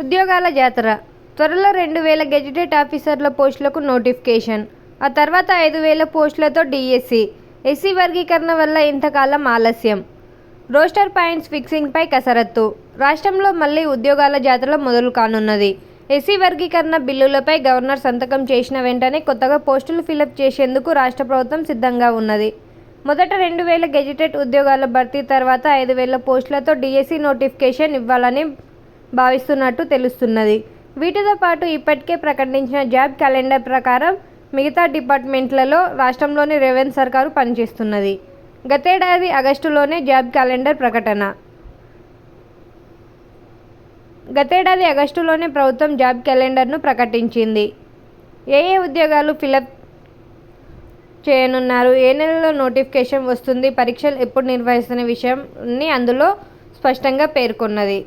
ఉద్యోగాల జాతర. త్వరలో రెండు వేల గెజిటెడ్ ఆఫీసర్ల పోస్టులకు నోటిఫికేషన్. ఆ తర్వాత ఐదు వేల పోస్టులతో డిఎస్సి. ఎస్సీ వర్గీకరణ వల్ల ఇంతకాలం ఆలస్యం. రోస్టర్ పాయింట్స్ ఫిక్సింగ్పై కసరత్తు. రాష్ట్రంలో మళ్ళీ ఉద్యోగాల జాతర మొదలు కానున్నది. ఎస్సీ వర్గీకరణ బిల్లులపై గవర్నర్ సంతకం చేసిన వెంటనే కొత్తగా పోస్టులు ఫిలప్ చేసేందుకు రాష్ట్ర ప్రభుత్వం సిద్ధంగా ఉన్నది. మొదట రెండు వేల గెజిటెడ్ ఉద్యోగాల భర్తీ తర్వాత ఐదు వేల పోస్టులతో డిఎస్సి నోటిఫికేషన్ ఇవ్వాలని భావిస్తున్నట్టు తెలుస్తున్నది. వీటితో పాటు ఇప్పటికే ప్రకటించిన జాబ్ క్యాలెండర్ ప్రకారం మిగతా డిపార్ట్మెంట్లలో రాష్ట్రంలోని రేవంత్ సర్కారు పనిచేస్తున్నది. గతేడాది ఆగస్టులోనే జాబ్ క్యాలెండర్ ప్రకటన. గతేడాది ఆగస్టులోనే ప్రభుత్వం జాబ్ క్యాలెండర్ను ప్రకటించింది. ఏ ఏ ఉద్యోగాలు ఫిలప్ చేయనున్నారు. ఏ నెలలో నోటిఫికేషన్ వస్తుంది? పరీక్షలు ఎప్పుడు నిర్వహిస్తున్న విషయాన్ని అందులో స్పష్టంగా పేర్కొన్నది.